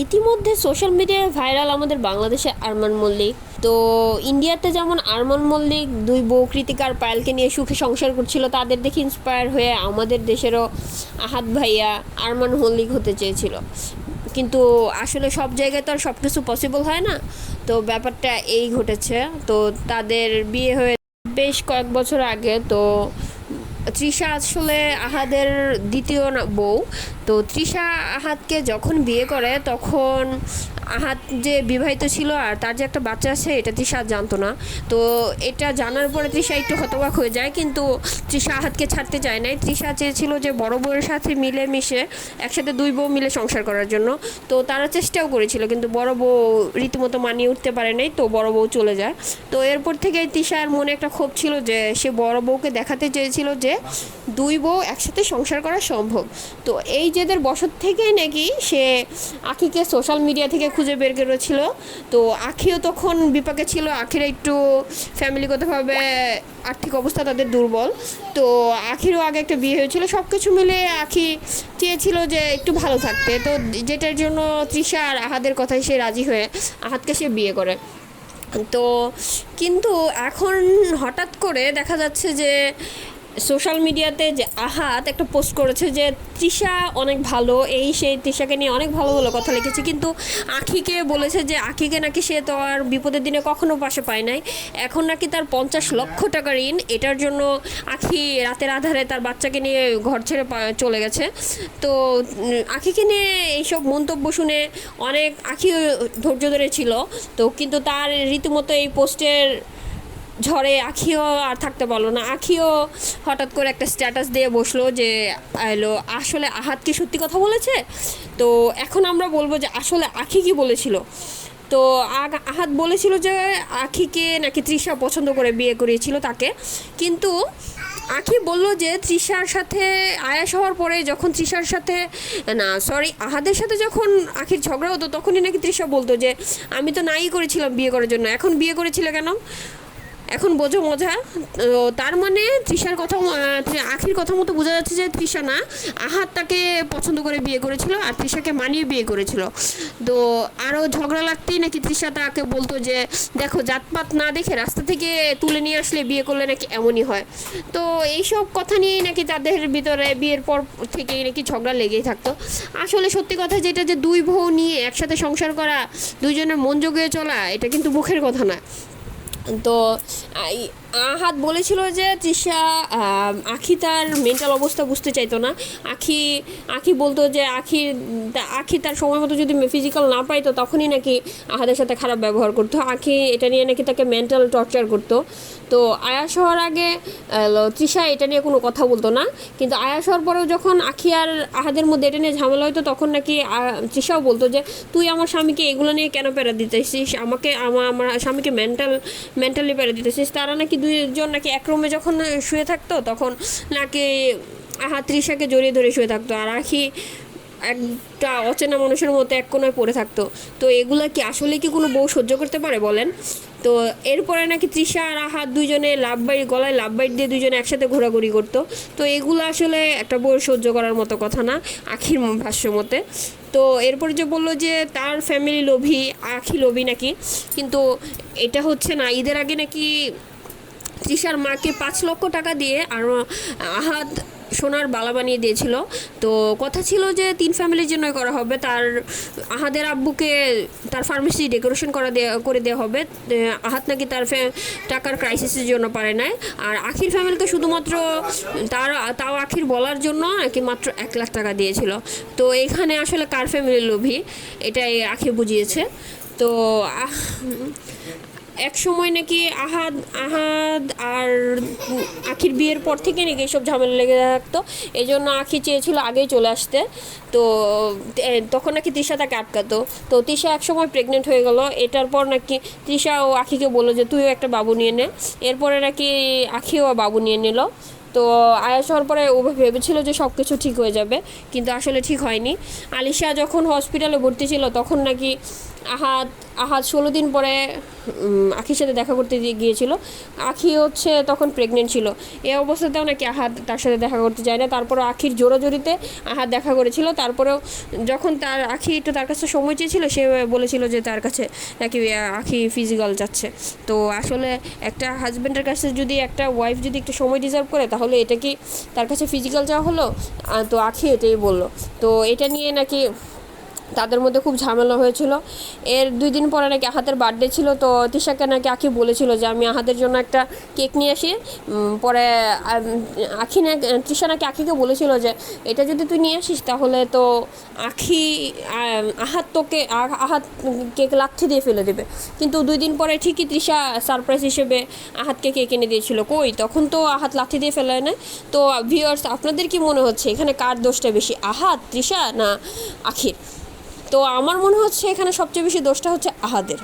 ইতিমধ্যে সোশ্যাল মিডিয়ায় ভাইরাল আমাদের বাংলাদেশে আরমান মল্লিক। তো ইন্ডিয়াতে যেমন আরমান মল্লিক দুই বউ কৃতিকার পায়েলকে নিয়ে সুখে সংসার করছিল, তাদের দেখে ইন্সপায়ার হয়ে আমাদের দেশেরও আহাত ভাইয়া আরমান মল্লিক হতে চেয়েছিল। কিন্তু আসলে সব জায়গায় তো আর সব কিছু পসিবল হয় না। তো ব্যাপারটা এই ঘটেছে। তো তাদের বিয়ে হয়ে বেশ কয়েক বছর আগে তো তৃষা আসলে আহাদের দ্বিতীয় বউ। তো তৃষা আহাদকে যখন বিয়ে করে তখন আহাদ যে বিবাহিত ছিল আর তার যে একটা বাচ্চা আছে, এটা তৃষা জানতো না। তো এটা জানার পরে তৃষা একটু হতবাক হয়ে যায়, কিন্তু তৃষা আহাদকে ছাড়তে চায় নাই। তৃষা চেয়েছিল যে বড় বউয়ের সাথে মিলে মিশে একসাথে দুই বউ মিলে সংসার করার জন্য। তো তারা চেষ্টাও করেছিল, কিন্তু বড় বউ রীতিমতো মানিয়ে উঠতে পারে নাই, তো বড় বউ চলে যায়। তো এরপর থেকে তৃষার মনে একটা ক্ষোভ ছিল যে সে বড় বউকে দেখাতে চেয়েছিল যে দুই বউ একসাথে সংসার করা সম্ভব। তো এই জেদের বসত থেকেই নাকি সে আখিকে সোশ্যাল মিডিয়া থেকে খুঁজে বের করেছিল। তো আখিও তখন বিপাকে ছিল, আখির একটু ফ্যামিলিগতভাবে আর্থিক অবস্থা তাদের দুর্বল। তো আখিরও আগে একটা বিয়ে হয়েছিল সব কিছু মিলে আখি চেয়েছিল যে একটু ভালো থাকতে। তো যেটার জন্য তৃষা আর আহাদের কথায় সে রাজি হয়ে আহাদকে সে বিয়ে করে। তো কিন্তু এখন হঠাৎ করে দেখা যাচ্ছে যে সোশ্যাল মিডিয়াতে যে আহাত একটা পোস্ট করেছে যে তৃষা অনেক ভালো, এই সেই তৃষাকে নিয়ে অনেক ভালো ভালো কথা লিখেছে, কিন্তু আখিকে বলেছে যে আখিকে নাকি সে তো আর বিপদের দিনে কখনো পাশে পায় নাই। এখন নাকি তার পঞ্চাশ লক্ষ টাকা ঋণ, এটার জন্য আখি রাতের আধারে তার বাচ্চাকে নিয়ে ঘর ছেড়ে চলে গেছে। তো আখিকে নিয়ে এইসব মন্তব্য শুনে অনেক আখিও ধৈর্য ধরে ছিল তো কিন্তু তার রীতিমতো এই পোস্টের ঝড়ে আখিও আর থাকতে পারল না। আখিও হঠাৎ করে একটা স্ট্যাটাস দিয়ে বসল যে এলো আসলে আহাত কি সত্যি কথা বলেছে? তো এখন আমরা বলব যে, আসলে আখি কি বলেছিল? তো আহাত বলেছিল যে, আখিকে নাকি তৃষা পছন্দ করে বিয়ে করিয়েছিল তাকে। কিন্তু আখি বলল যে, তৃষার সাথে আয়াস হওয়ার পরে যখন তৃষার সাথে, না সরি আহাদের সাথে যখন আখির ঝগড়া হতো, তখনই নাকি তৃষা বলতো যে, আমি তো নাই করেছিলাম বিয়ে করার জন্য। এখন বিয়ে করেছিলে কেন? এখন বোঝো মজা। তার মানে তৃষার কথা আখির কথা মতো বোঝা যাচ্ছে যে তৃষা না, আহাত তাকে পছন্দ করে বিয়ে করেছিল আর তৃষাকে মানিয়ে বিয়ে করেছিল। তো আরও ঝগড়া লাগতেই নাকি তৃষা তাকে বলতো যে, দেখো, জাতপাত না দেখে রাস্তা থেকে তুলে নিয়ে আসলে বিয়ে করলে নাকি এমনই হয়। তো এইসব কথা নিয়েই নাকি তাদের ভিতরে বিয়ের পর থেকেই নাকি ঝগড়া লেগেই থাকতো। আসলে সত্যি কথা যেটা যে দুই বউ নিয়ে একসাথে সংসার করা, দুইজনের মন জোগিয়ে চলা, এটা কিন্তু মুখের কথা না। তো আই- আহাত বলেছিল যে তৃষা আখি তার মেন্টাল অবস্থা বুঝতে চাইতো না। আখি আখি বলতো যে আখি আখি তার সময় মতো যদি ফিজিক্যাল না পাইতো, তখনই নাকি আহাদের সাথে খারাপ ব্যবহার করতো। আখি এটা নিয়ে নাকি তাকে মেন্টাল টর্চার করতো। তো আয়াস হওয়ার আগে তৃষা এটা নিয়ে কোনো কথা বলতো না। কিন্তু আয়াস হওয়ার পরেও যখন আখি আর আহাদের মধ্যে এটা নিয়ে ঝামেলা হতো তখন নাকি তৃষাও বলতো যে, তুই আমার স্বামীকে এগুলো নিয়ে কেন প্যারা দিতেছিস? আমাকে আমার আমার স্বামীকে মেন্টাল মেন্টালি প্যারা দিতেছিস? তারা নাকি দুইজন নাকি এক রুমে যখন শুয়ে থাকতো, তখন নাকি আহা তৃষাকে জড়িয়ে ধরে শুয়ে থাকতো। আর আখি একটা অচেনা মানুষের মতো এক কোনায় পড়ে থাকতো। তো এগুলা কি আসলে কি কোনো বউ সহ্য করতে পারে বলেন? তো এরপরে নাকি তৃষা আর আহাত দুইজনে লাভ বাইট গলায় লাভ বাইট দিয়ে দুজনে একসাথে ঘোরাঘুরি করতো। তো এগুলো আসলে একটা বউ সহ্য করার মতো কথা না, আখির ভাষ্য মতে। তো এরপরে যে বলল যে তার ফ্যামিলি লোভী, আখি লোভী নাকি, কিন্তু এটা হচ্ছে না, ঈদের আগে নাকি তৃষার মাকে পাঁচ লক্ষ টাকা দিয়ে আর আহাদ সোনার বালা বানিয়ে দিয়েছিল। তো কথা ছিল যে তিন ফ্যামিলির জন্যই করা হবে। তার, আহাদের আব্বুকে তার ফার্মেসি ডেকোরেশন করা করে দেওয়া হবে। আহাত নাকি তার টাকার ক্রাইসিসের জন্য পারে নাই। আর আখির ফ্যামিলিকে শুধুমাত্র তার, তাও আখির বলার জন্য নাকি মাত্র এক লাখ টাকা দিয়েছিল। তো এখানে আসলে কার ফ্যামিলির লোভী? এটাই আখি বুঝিয়েছে। তো এক সময় নাকি আহাদ আহাদ আর আখির বিয়ের পর থেকে নাকি এইসব ঝামেলা লেগে থাকতো। এই জন্য আখি চেয়েছিল আগেই চলে আসতে। তো তখন নাকি তৃষা তাকে আটকাতো। তো তৃষা এক সময় প্রেগনেন্ট হয়ে গেল। এটার পর নাকি তৃষা ও আখিকে বলল যে, তুইও একটা বাবু নিয়ে নে। এরপরে নাকি আখিও বাবু নিয়ে নিল। তো আয়াস হওয়ার পরে ও ভেবেছিল যে সব কিছু ঠিক হয়ে যাবে। কিন্তু আসলে ঠিক হয়নি। আলিশা যখন হসপিটালে ভর্তি ছিল, তখন নাকি আহাত আহাত ষোলো দিন পরে আখির সাথে দেখা করতে গিয়ে- গিয়েছিল। আখি হচ্ছে তখন প্রেগনেন্ট ছিল। এই অবস্থাতেও নাকি আহাত তার সাথে দেখা করতে যায় না। তারপরে আখির জোরাজোরিতে আহাত দেখা করেছিল। তারপরেও যখন তার আখি একটু তার কাছে সময় চেয়েছিল, সে বলেছিল যে তার কাছে নাকি আখি ফিজিক্যাল যাচ্ছে। তো আসলে একটা হাজব্যান্ডের কাছে যদি, একটা ওয়াইফ যদি একটু সময় ডিজার্ভ করে, তাহলে এটা কি তার কাছে ফিজিক্যাল যাওয়া হলো? তো আখি এটাই বলল। তো এটা নিয়ে নাকি তাদের মধ্যে খুব ঝামেলা হয়েছিল। এর দুই দিন পরে নাকি আহাতের বার্থডে ছিল, তো তিশাকে নাকি আখি বলেছিল যে, আমি আহাদের জন্য একটা কেক নিয়ে আসি। পরে আখি না তৃষা নাকি আখিকে বলেছিল যে, এটা যদি তুই নিয়ে আসিস, তাহলে তো আখি আহাত তোকে আহাত কেক লাথি দিয়ে ফেলে দেবে। কিন্তু দুই দিন পরে ঠিকই তৃষা সারপ্রাইজ হিসেবে আহাতকে কেক এনে দিয়েছিল। কই, তখন তো আহাত লাথি দিয়ে ফেলে না তো ভিউয়ার্স আপনাদের কি মনে হচ্ছে? এখানে কার দোষটা বেশি, আহাত তৃষা না আখির? তো আমার মনে হচ্ছে এখানে সবচেয়ে বেশি দোষটা হচ্ছে আহাদের।